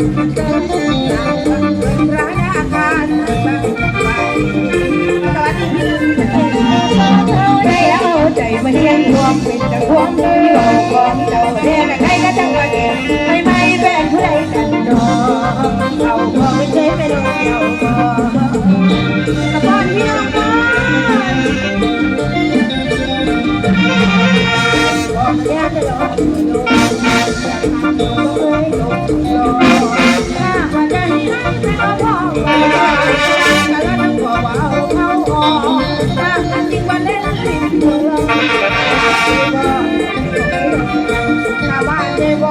มาเฮียนรวมป็นตะควงที่โลกของเราเรียกใจังว่าเก่งไม่ไม่แบ่งผู้ใดกันอกเขากไม่เคยเป็นเราก็ตอนที่น้องก็บอก ชาวบ้านเด้าบ่